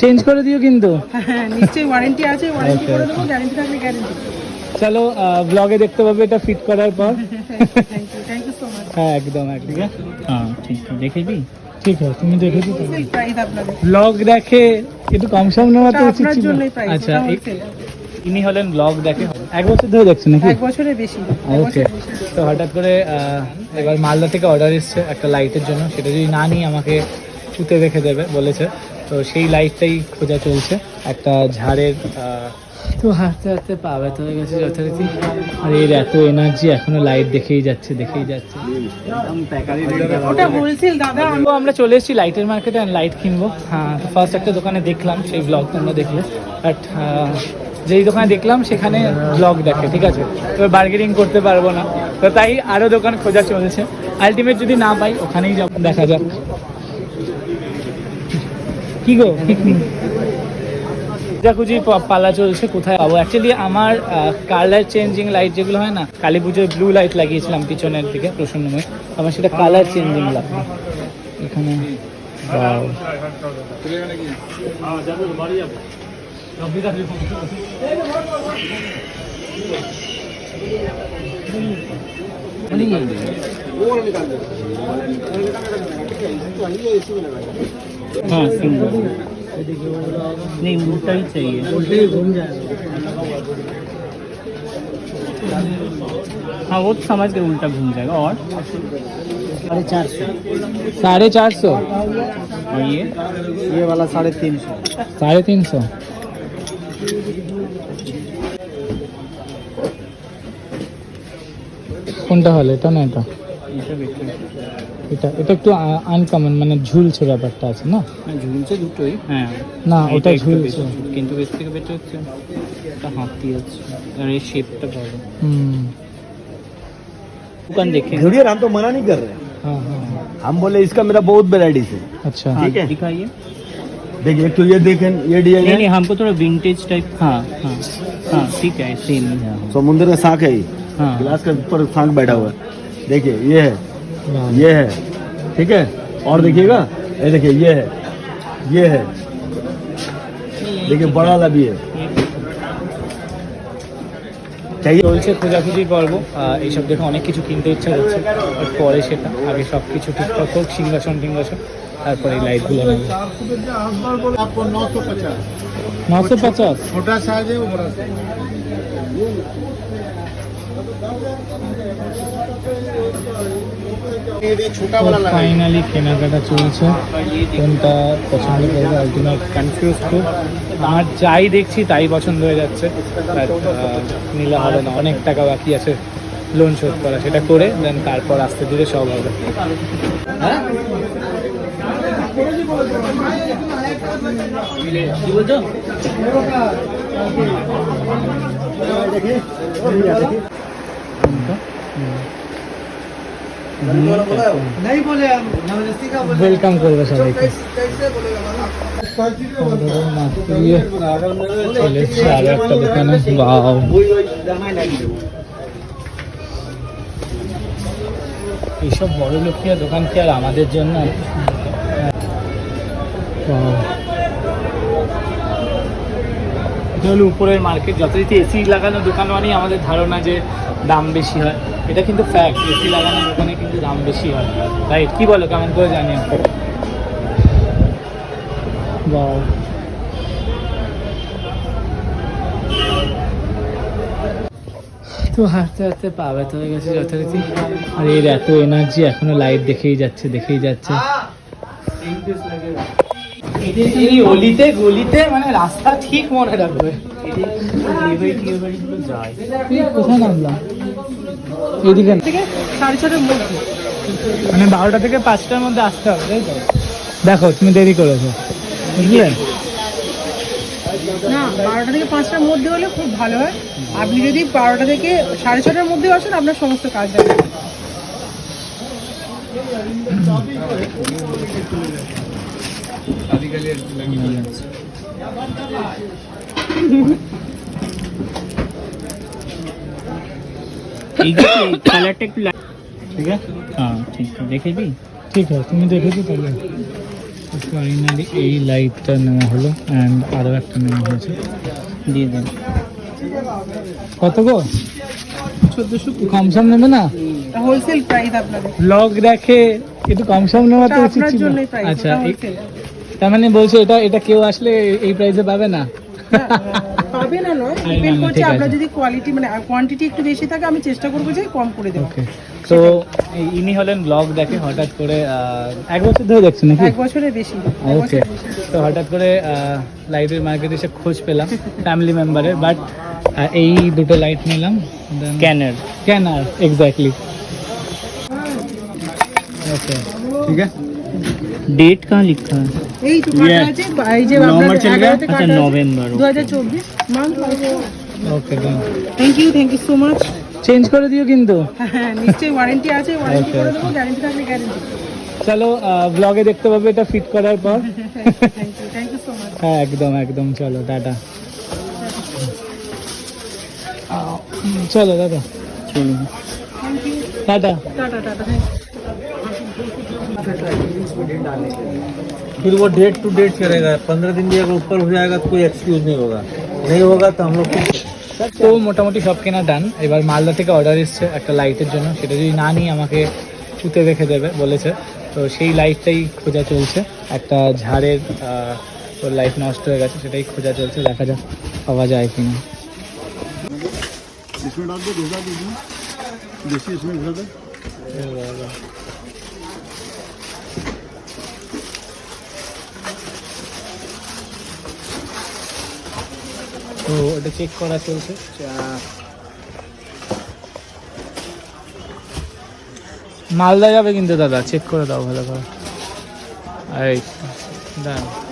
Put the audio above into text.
Change করে দিও কিন্তু। হ্যাঁ নিশ্চয়ই ওয়ারেন্টি আছে ওয়ারেন্টি করে দেবো গ্যারেন্টি থাকলে গ্যারেন্টি চলো ব্লগে দেখতে পাবে এটা ফিট করার পর। হ্যাঁ একদম একদম। হ্যাঁ ঠিক দেখেবি ঠিক আছে তুমি ব্লগ দেখে একটু কম সম নেওয়া তো উচিত ছিল। আচ্ছা ইনি হলেন ব্লগ দেখে। এক বছর ধরে দেখছেন নাকি? এক বছরের বেশি ওকে তো হঠাৎ করে আহ, এবার মালদা থেকে অর্ডার এসছে একটা লাইটের জন্য। সেটা যদি না নিই আমাকে পুঁতে রেখে দেবে বলেছে। তো সেই লাইটটাই খোঁজা চলছে। একটা ঝাড়ের তো হাঁটতে হাঁটতে পা ব্যথা হয়ে গেছে যথারীতি। আর এর এত এনার্জি এখনও লাইট দেখেই যাচ্ছে দেখেই যাচ্ছে। তো আমরা চলে এসেছি লাইটের মার্কেটে লাইট কিনবো। হ্যাঁ তো ফার্স্ট একটা দোকানে দেখলাম সেই ব্লগ তোমরা দেখলে। বাট যেই দোকানে দেখলাম সেখানে ব্লগ দেখে ঠিক আছে? এবার বার্গেনিং করতে পারব না। তো তাই আরও দোকান খোঁজা চলছে। আলটিমেট যদি না পাই ওখানেই যাব দেখা যাক। কি গো? পা- পালা চলছে, কোথায় পাবো? অ্যাকচুয়ালি আমার কালার চেঞ্জিং লাইট যেগুলো হয় না, কালী পুজোয় ব্লু লাইট লাগিয়েছিলাম পিছনের দিকে, প্রসন্নময়। আমার সেটা কালার চেঞ্জিং লাগবে এখানে, wow. हाँ सिंगल नहीं उल्टा ही चाहिए हाँ वो तो समझ के उल्टा घूम जाएगा और साढ़े चार सौ साढ़े चार सौ और ये ये वाला साढ़े तीन सौ साढ़े तीन सौ কোনটা হলো এটা না এটা ये सब एक এটা এটা একটু আনকমন মানে ঝুলছে ব্যাপারটা আছে না ঝুলছে দুটোই হ্যাঁ না এটা ওটা একটু ঝুলছে বেশি, কিন্তু বেশ থেকে বেটার হচ্ছে এটা হাতি আছে আর এই শেপটা ভালো হুম दुकान देखें घड़ियर हम तो मना नहीं कर रहे হ্যাঁ হ্যাঁ হ্যাঁ। हम बोले इसका मेरा बहुत वेराइटीज है আচ্ছা हाँ, ठीक है। दिखाइए देखिए एक तो ये देखें ये डिजाइन नहीं नहीं है हमको थोड़ा विंटेज टाइप हाँ हाँ हाँ ठीक है सेम ही है समुद्र का शाख है ये हाँ गिलास के ऊपर शाख बैठा हुआ है देखिए ये है वाह। ये है ठीक है और देखिएगा ये देखिए ये है ये है देखिए बड़ा वाला भी है चाहिए চলছে খোঁজাখুঁজি পর্ব আহ, এইসব দেখে অনেক কিছু কিনতে ইচ্ছা করছে বাট পরে সেটা আগে সব কিছু ঠিকঠাক হোক সিংহাসন টিংহাসন তারপরে এই লাইটগুলো নেবে आपको नौ सौ पचास নশো পঞ্চাশ छोटा साइज है ফাইনালি কেনাকাটা চলছে। কোনটা পছন্দ করব আলটিমেট কনফিউজ খুব। আমার যাই দেখছি তাই পছন্দ হয়ে যাচ্ছে। নিলে হবে না। অনেক টাকা বাকি আছে লোন শোধ করা। সেটা করে দেন তারপর আস্তে ধীরে সব হবে। কি এইসব বড় লক্ষ্মী দোকান কি আর আমাদের জন্য। উপরের মার্কেট যথারীতি এসি লাগানো দোকান মানেই আমাদের ধারণা যে দাম বেশি হয়। এটা কিন্তু ফ্যাক্ট এসি লাগানো দোকানে দাম বেশি হয়। রাইট কি বলো কেমন করে জানি তো হাঁটতে হাঁটতে পা ব্যথা হয়ে গেছে যথারীতি। আর এর এত এনার্জি এখনও লাইট দেখেই যাচ্ছে দেখেই যাচ্ছে। এই অলিতে গলিতে মানে রাস্তা ঠিক মনে রাখবে। কোথায় নামলাম? এইদিকে। থেকে সাড়ে ছটার মধ্যে। মানে বারোটা থেকে পাঁচটার মধ্যে আসতে হবে তাই তো? দেখো তুমি দেরি করেছ বুঝলে? না বারোটা থেকে পাঁচটার মধ্যে হলে খুব ভালো হয়। আপনি যদি বারোটা থেকে সাড়ে ছটার মধ্যে আসেন আপনার সমস্ত কাজ হবে। এই কালারটা একটু ঠিক আছে? হ্যাঁ ঠিক আছে। দেখেবি ঠিক আছে তুমি দেখেছ তাহলে। ফাইনালি এই লাইটটা নেওয়া হলো অ্যান্ড আরও একটা নেওয়া হয়েছে। দিয়ে দেন। কত গো? চোদ্দোশো কম সম নেবে না? হোলসেল প্রাইস আপনাদের। ব্লগ দেখে একটু কম সম নেওয়া তো উচিত ছিল। আচ্ছা তার মানে বলছো এটা এটা কেউ আসলে এই প্রাইসে পাবে না। পাবে না নয় ডিপেন্ড করছে আপনার যদি কোয়ালিটি মানে কোয়ান্টিটি একটু বেশি থাকে আমি চেষ্টা করব যে কম করে দেবো। তো এই- ইনি হলেন ব্লগ দেখে হঠাৎ করে আহ, এক বছর ধরে দেখছেন নাকি এক বছরের বেশি এক ওকে বছরের বেশি। তো হঠাৎ করে লাইটের মার্কেটে এসে খোঁজ পেলাম ফ্যামিলি মেম্বারের বাট এই দুটো লাইট নিলাম স্ক্যানার স্ক্যানার এক্স্যাক্টলি ওকে ठीक है डेट कहाँ लिखा है এই তো ये কাটা আছে এই যে नवंबर चल गया? अच्छा नवंबर দু হাজার চব্বিশ month okay done thank you thank you so much change করে দিও কিন্তু হ্যাঁ নিশ্চয়ই ওয়ারেন্টি আছে ওয়ারেন্টি Okay, করে okay. দেবো গ্যারেন্টি থাকলে গ্যারেন্টি চলো ব্লগে দেখতে পাবে এটা ফিট করার পর thank you thank you so much হ্যাঁ একদম একদম চলো টাটা চলো দাদা चलो thank you tata tata tata thank फिर वो डेट टू डेट करेगा पंद्रह दिन भी अगर ऊपर हो जाएगा तो कोई एक्सक्यूज नहीं होगा नहीं होगा तो हम लोग खुद তো মোটামুটি সব কেনা ডান এবার মালদা থেকে অর্ডার এসছে একটা লাইটের জন্য সেটা যদি না নিই আমাকে পুঁতে রেখে দেবে বলেছে তো সেই লাইটটাই খোঁজা চলছে একটা ঝাড়ের আহ, তোর লাইট নষ্ট হয়ে গেছে সেটাই খোঁজা চলছে দেখা যাক পাওয়া যায় কিনা इसमें डाल दो घुसा दीजिए देखिए इसमें घुसा दो তো ওটা চেক করা চলছে। আহ, মালদা যাবে কিন্তু দাদা চেক করে দাও ভালো করে। এই দাঁড়াও